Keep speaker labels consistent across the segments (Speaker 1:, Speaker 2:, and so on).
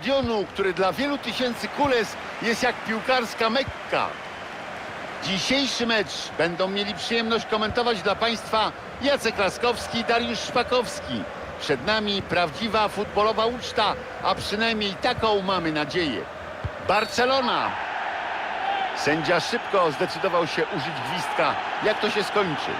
Speaker 1: stadionu, który dla wielu tysięcy kules jest jak piłkarska Mekka. Dzisiejszy mecz będą mieli przyjemność komentować dla Państwa Jacek Laskowski i Dariusz Szpakowski. Przed nami prawdziwa futbolowa uczta, a przynajmniej taką mamy nadzieję. Barcelona. Sędzia szybko zdecydował się użyć gwizdka. Jak to się skończy?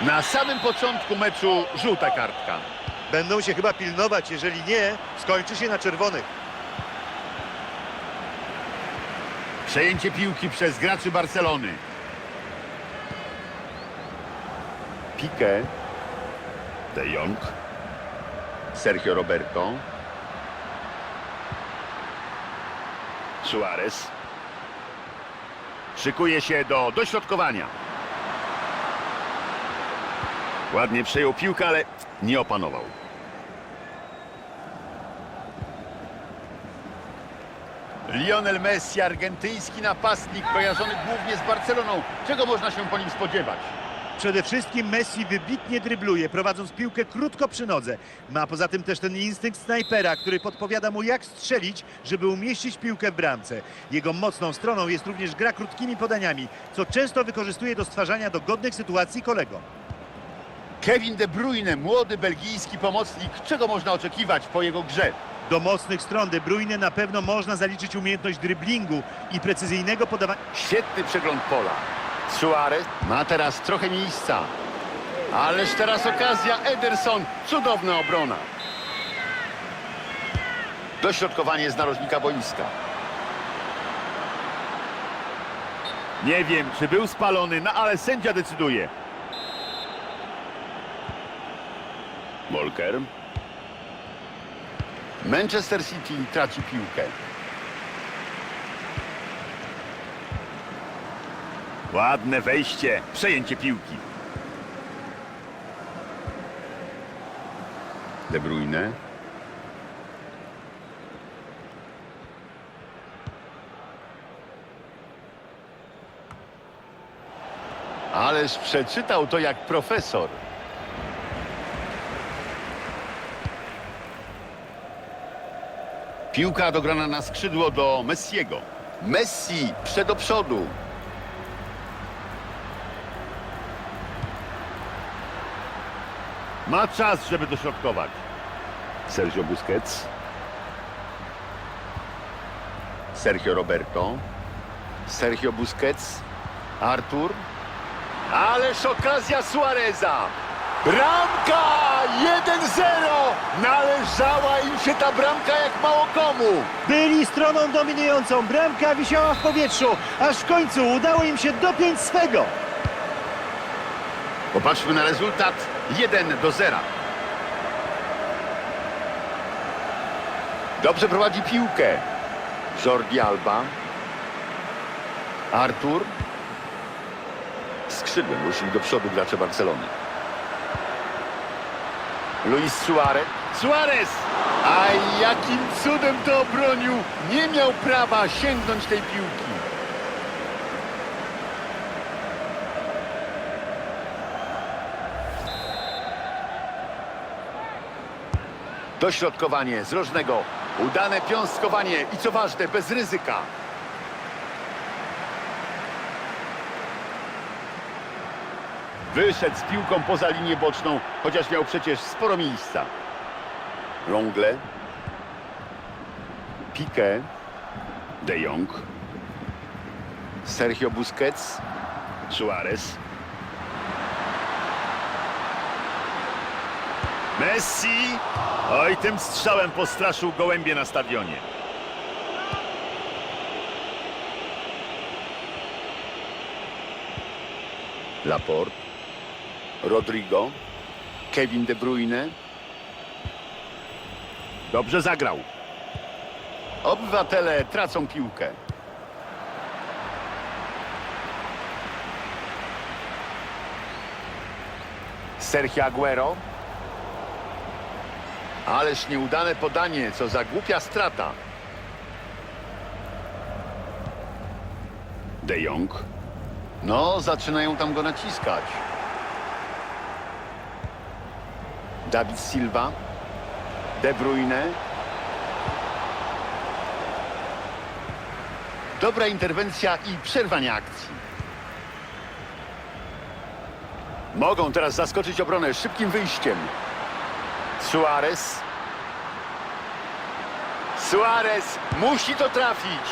Speaker 1: Na samym początku meczu żółta kartka.
Speaker 2: Będą się chyba pilnować, jeżeli nie, skończy się na czerwonych.
Speaker 1: Przejęcie piłki przez graczy Barcelony. Piqué. De Jong. Sergio Roberto. Suarez. Szykuje się do dośrodkowania. Ładnie przejął piłkę, ale nie opanował. Lionel Messi, argentyński napastnik, kojarzony głównie z Barceloną. Czego można się po nim spodziewać?
Speaker 2: Przede wszystkim Messi wybitnie drybluje, prowadząc piłkę krótko przy nodze. Ma poza tym też ten instynkt snajpera, który podpowiada mu jak strzelić, żeby umieścić piłkę w bramce. Jego mocną stroną jest również gra krótkimi podaniami, co często wykorzystuje do stwarzania dogodnych sytuacji kolegom.
Speaker 1: Kevin De Bruyne, młody belgijski pomocnik. Czego można oczekiwać po jego grze?
Speaker 2: Do mocnych stron De Bruyne na pewno można zaliczyć umiejętność dryblingu i precyzyjnego podawania.
Speaker 1: Świetny przegląd pola. Suarez ma teraz trochę miejsca. Ależ teraz okazja. Ederson. Cudowna obrona. Dośrodkowanie z narożnika boiska. Nie wiem, czy był spalony, no ale sędzia decyduje. Volker. Manchester City traci piłkę. Ładne wejście, przejęcie piłki. De Bruyne. Ależ przeczytał to jak profesor. Piłka dograna na skrzydło do Messiego. Messi przed do przodu. Ma czas, żeby dośrodkować. Sergio Busquets. Sergio Roberto. Sergio Busquets. Artur. Ależ okazja Suareza. Bramka 1-0. Należała im się ta bramka jak mało komu.
Speaker 2: Byli stroną dominującą, bramka wisiała w powietrzu, aż w końcu udało im się dopiąć swego.
Speaker 1: Popatrzmy na rezultat 1 do 0. Dobrze prowadzi piłkę. Jordi Alba. Artur. Skrzydłem ruszyli do przodu gracze Barcelony. Luis Suarez. Suarez! A jakim cudem to obronił! Nie miał prawa sięgnąć tej piłki. Dośrodkowanie z rożnego. Udane piąstkowanie i co ważne, bez ryzyka. Wyszedł z piłką poza linię boczną, chociaż miał przecież sporo miejsca. Longle. Piqué. De Jong. Sergio Busquets. Suarez. Messi! Oj, tym strzałem postraszył gołębie na stadionie. Laporte. Rodrigo. Kevin De Bruyne. Dobrze zagrał. Obywatele tracą piłkę. Sergio Aguero. Ależ nieudane podanie, co za głupia strata. De Jong. No, zaczynają tam go naciskać. David Silva. De Bruyne. Dobra interwencja i przerwanie akcji. Mogą teraz zaskoczyć obronę szybkim wyjściem. Suarez. Suarez musi to trafić.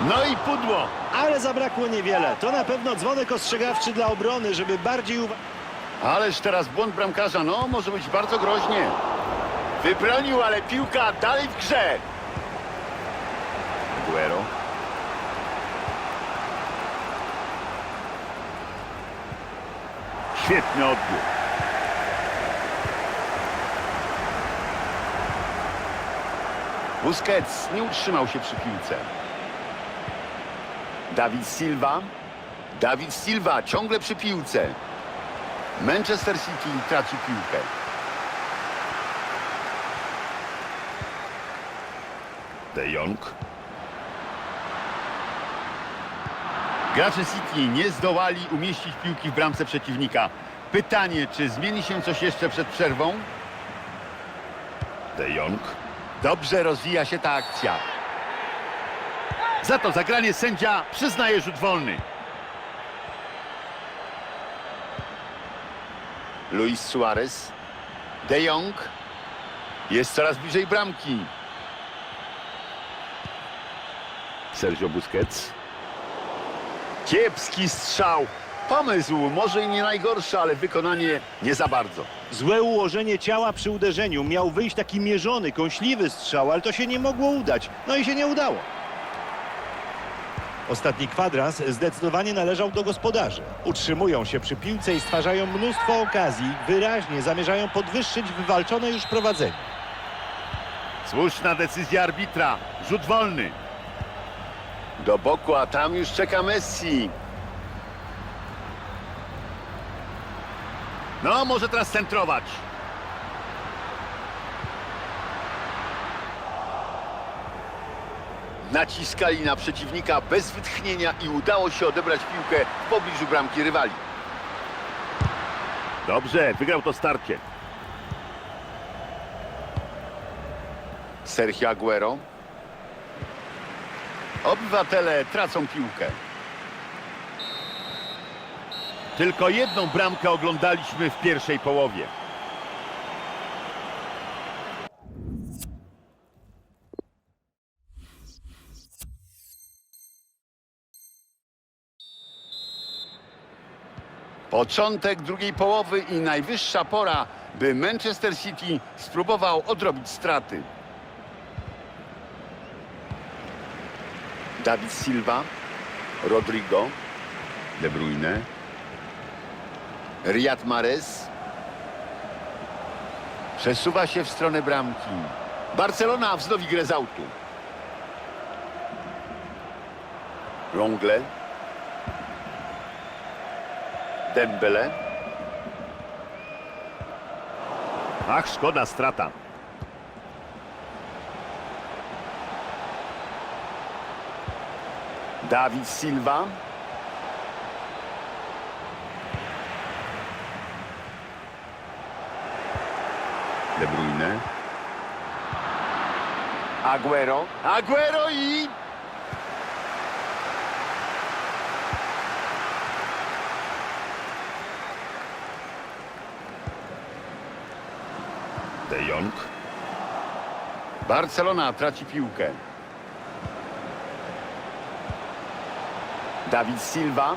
Speaker 1: No i pudło.
Speaker 2: Ale zabrakło niewiele. To na pewno dzwonek ostrzegawczy dla obrony, żeby bardziej...
Speaker 1: Ależ teraz błąd bramkarza, no może być bardzo groźnie. Wybronił, ale piłka dalej w grze. Guero. Świetny odbiór. Busquets nie utrzymał się przy piłce. Dawid Silva. Dawid Silva ciągle przy piłce. Manchester City traci piłkę. De Jong. Gracze City nie zdołali umieścić piłki w bramce przeciwnika. Pytanie, czy zmieni się coś jeszcze przed przerwą? De Jong. Dobrze rozwija się ta akcja. Za to zagranie sędzia przyznaje rzut wolny. Luis Suarez. De Jong. Jest coraz bliżej bramki. Sergio Busquets. Kiepski strzał. Pomysł może i nie najgorszy, ale wykonanie nie za bardzo.
Speaker 2: Złe ułożenie ciała przy uderzeniu. Miał wyjść taki mierzony, kąśliwy strzał, ale to się nie mogło udać. No i się nie udało. Ostatni kwadrans zdecydowanie należał do gospodarzy. Utrzymują się przy piłce i stwarzają mnóstwo okazji. Wyraźnie zamierzają podwyższyć wywalczone już prowadzenie.
Speaker 1: Słuszna decyzja arbitra. Rzut wolny. Do boku, a tam już czeka Messi. No, może teraz centrować. Naciskali na przeciwnika bez wytchnienia i udało się odebrać piłkę w pobliżu bramki rywali. Dobrze, wygrał to starcie. Sergio Aguero. Obywatele tracą piłkę. Tylko jedną bramkę oglądaliśmy w pierwszej połowie. Początek drugiej połowy i najwyższa pora, by Manchester City spróbował odrobić straty. Dawid Silva, Rodrigo, De Bruyne, Riyad Mahrez. Przesuwa się w stronę bramki. Barcelona wznowi grę z autu. Longle. Dembele. Ach, szkoda, strata. Dawid Silva. De Bruyne. Aguero. Aguero i... Jong. Barcelona traci piłkę. Dawid Silva.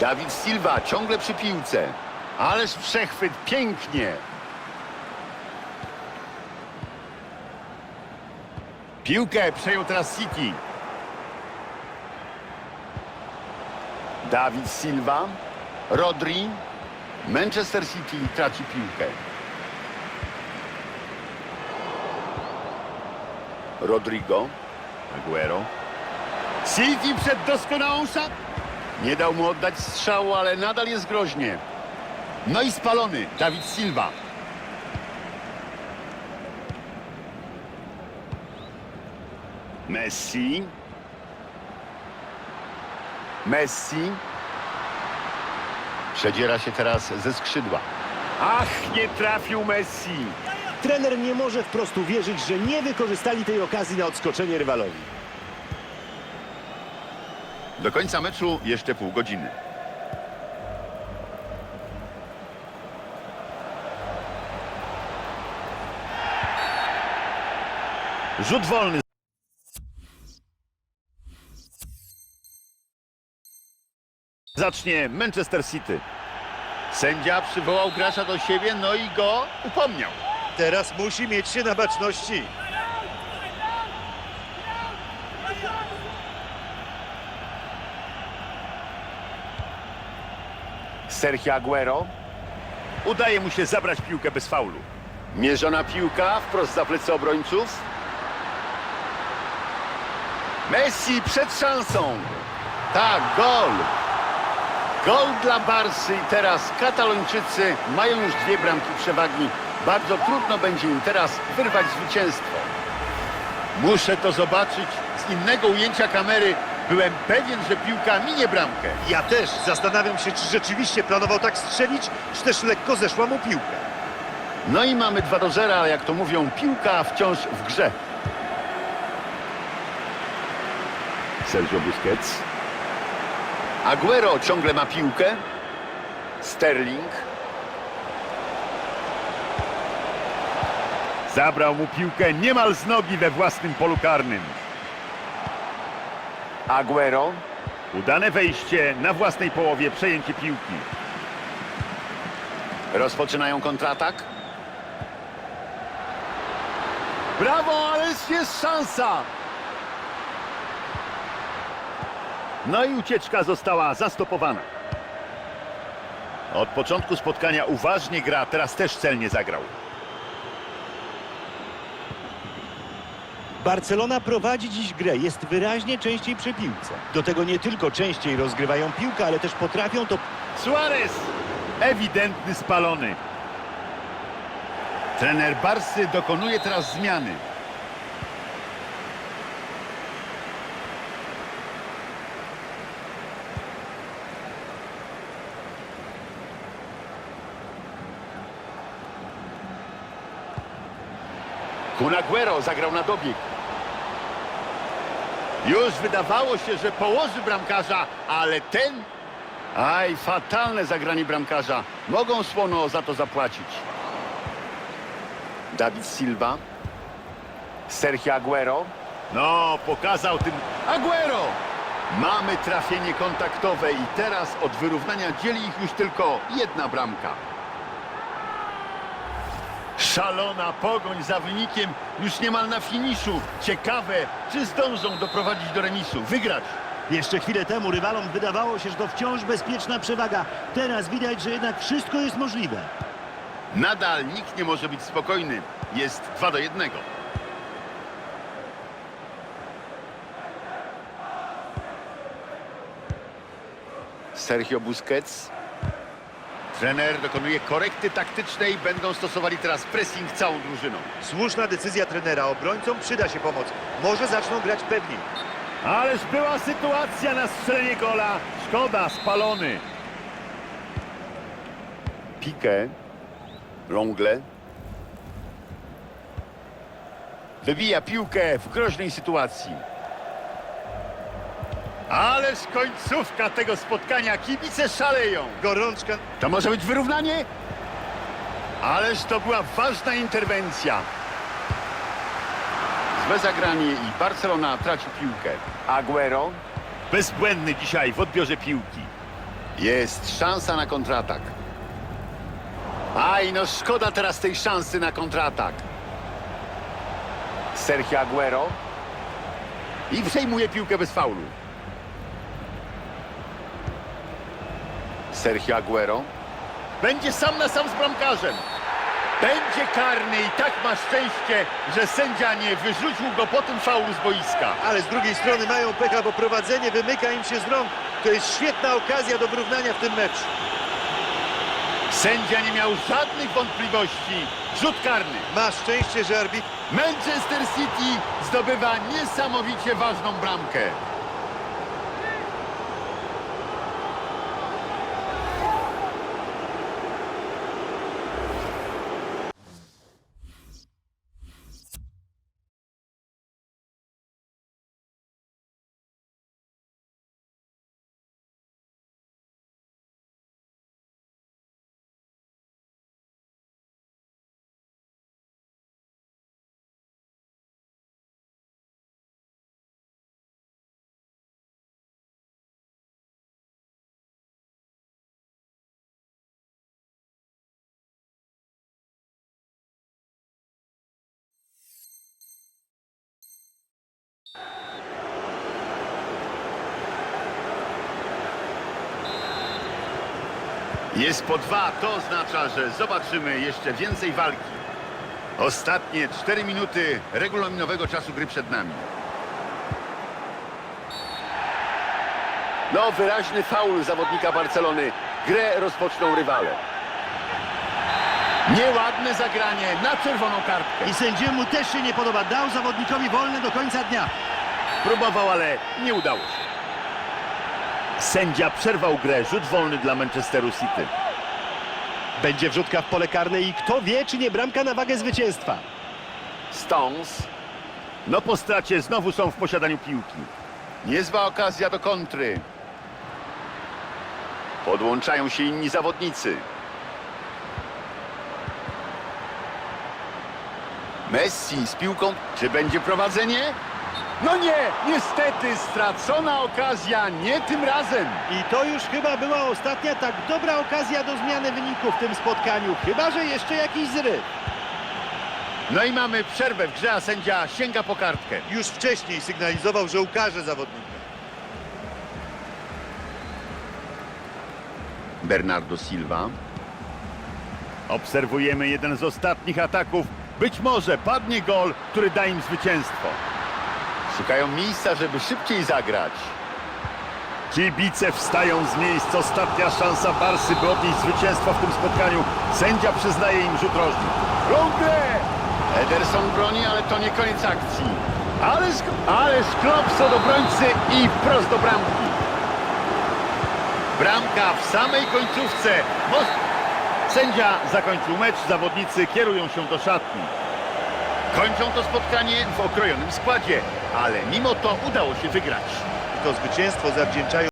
Speaker 1: Dawid Silva ciągle przy piłce. Ależ przechwyt, pięknie. Piłkę przejął teraz City. Dawid Silva. Rodri. Manchester City traci piłkę. Rodrigo. Aguero. City przed doskonałą szat. Nie dał mu oddać strzału, ale nadal jest groźnie. No i spalony Dawid Silva. Messi. Messi. Przedziera się teraz ze skrzydła. Ach, nie trafił Messi.
Speaker 2: Trener nie może wprost uwierzyć, że nie wykorzystali tej okazji na odskoczenie rywalowi.
Speaker 1: Do końca meczu jeszcze pół godziny.
Speaker 2: Rzut wolny.
Speaker 1: Zacznie Manchester City. Sędzia przywołał gracza do siebie, no i go upomniał.
Speaker 2: Teraz musi mieć się na baczności.
Speaker 1: Sergio Aguero. Udaje mu się zabrać piłkę bez faulu. Mierzona piłka wprost za plecy obrońców. Messi przed szansą. Tak, gol. Gol dla Barsy i teraz Katalończycy mają już dwie bramki przewagi. Bardzo trudno będzie im teraz wyrwać zwycięstwo. Muszę to zobaczyć z innego ujęcia kamery. Byłem pewien, że piłka minie bramkę.
Speaker 2: Ja też zastanawiam się, czy rzeczywiście planował tak strzelić, czy też lekko zeszła mu piłka.
Speaker 1: No i mamy 2 do 0, ale jak to mówią, piłka wciąż w grze. Sergio Busquets. Aguero ciągle ma piłkę. Sterling.
Speaker 2: Zabrał mu piłkę niemal z nogi we własnym polu karnym.
Speaker 1: Aguero.
Speaker 2: Udane wejście na własnej połowie, przejęcie piłki.
Speaker 1: Rozpoczynają kontratak. Brawo, ale jest szansa.
Speaker 2: No i ucieczka została zastopowana. Od początku spotkania uważnie gra, teraz też celnie zagrał.
Speaker 3: Barcelona prowadzi dziś grę, jest wyraźnie częściej przy piłce. Do tego nie tylko częściej rozgrywają piłkę, ale też potrafią to
Speaker 2: Suarez! Ewidentny spalony.
Speaker 1: Trener Barsy dokonuje teraz zmiany. Kun Aguero zagrał na dobieg. Już wydawało się, że położy bramkarza, ale ten... Aj, fatalne zagranie bramkarza. Mogą Słono za to zapłacić. Dawid Silva. Sergio Aguero.
Speaker 2: No, pokazał tym
Speaker 1: Aguero! Mamy trafienie kontaktowe i teraz od wyrównania dzieli ich już tylko jedna bramka. Szalona pogoń za wynikiem już niemal na finiszu. Ciekawe, czy zdążą doprowadzić do remisu, wygrać.
Speaker 3: Jeszcze chwilę temu rywalom wydawało się, że to wciąż bezpieczna przewaga. Teraz widać, że jednak wszystko jest możliwe.
Speaker 1: Nadal nikt nie może być spokojny. Jest 2 do 1. Sergio Busquets. Trener dokonuje korekty taktycznej. Będą stosowali teraz pressing całą drużyną.
Speaker 2: Słuszna decyzja trenera. Obrońcom przyda się pomoc. Może zaczną grać pewniej. Ależ była sytuacja na strzelenie gola. Szkoda, spalony.
Speaker 1: Piqué. Rongle. Wybija piłkę w groźnej sytuacji.
Speaker 2: Ależ końcówka tego spotkania. Kibice szaleją. Gorączka.
Speaker 1: To może być wyrównanie? Ależ to była ważna interwencja. Złe zagranie i Barcelona traci piłkę. Aguero.
Speaker 2: Bezbłędny dzisiaj w odbiorze piłki.
Speaker 1: Jest szansa na kontratak. Aj, no szkoda teraz tej szansy na kontratak. Sergio Aguero. I przejmuje piłkę bez faulu. Sergio Aguero.
Speaker 2: Będzie sam na sam z bramkarzem. Będzie karny i tak ma szczęście, że sędzia nie wyrzucił go po tym faulu z boiska. Ale z drugiej strony mają pecha, bo prowadzenie wymyka im się z rąk. To jest świetna okazja do wyrównania w tym meczu.
Speaker 1: Sędzia nie miał żadnych wątpliwości. Rzut karny.
Speaker 2: Ma szczęście, że arbitr
Speaker 1: Manchester City zdobywa niesamowicie ważną bramkę. Jest po dwa, to oznacza, że zobaczymy jeszcze więcej walki. Ostatnie 4 minuty regulaminowego czasu gry przed nami.
Speaker 4: No, wyraźny faul zawodnika Barcelony. Grę rozpoczną rywale.
Speaker 1: Nieładne zagranie na czerwoną kartkę.
Speaker 2: I sędziemu też się nie podoba. Dał zawodnikowi wolne do końca dnia.
Speaker 1: Próbował, ale nie udało się. Sędzia przerwał grę. Rzut wolny dla Manchesteru City.
Speaker 3: Będzie wrzutka w pole karne i kto wie, czy nie bramka na wagę zwycięstwa.
Speaker 4: Stones.
Speaker 1: No po stracie znowu są w posiadaniu piłki. Niezła okazja do kontry. Podłączają się inni zawodnicy. Messi z piłką. Czy będzie prowadzenie? No nie, niestety stracona okazja, nie tym razem.
Speaker 2: I to już chyba była ostatnia tak dobra okazja do zmiany wyniku w tym spotkaniu. Chyba, że jeszcze jakiś zryw.
Speaker 1: No i mamy przerwę w grze, a sędzia sięga po kartkę.
Speaker 2: Już wcześniej sygnalizował, że ukaże zawodnika.
Speaker 1: Bernardo Silva. Obserwujemy jeden z ostatnich ataków. Być może padnie gol, który da im zwycięstwo. Szukają miejsca, żeby szybciej zagrać. Kibice wstają z miejsc. Ostatnia szansa Barsy, by odnieść zwycięstwo w tym spotkaniu. Sędzia przyznaje im rzut rożny. Rundę! Ederson broni, ale to nie koniec akcji. Ależ, ależ klops od obrońcy i wprost do bramki. Bramka w samej końcówce. Most... Sędzia zakończył mecz, zawodnicy kierują się do szatni. Kończą to spotkanie w okrojonym składzie, ale mimo to udało się wygrać.
Speaker 2: To zwycięstwo zawdzięczają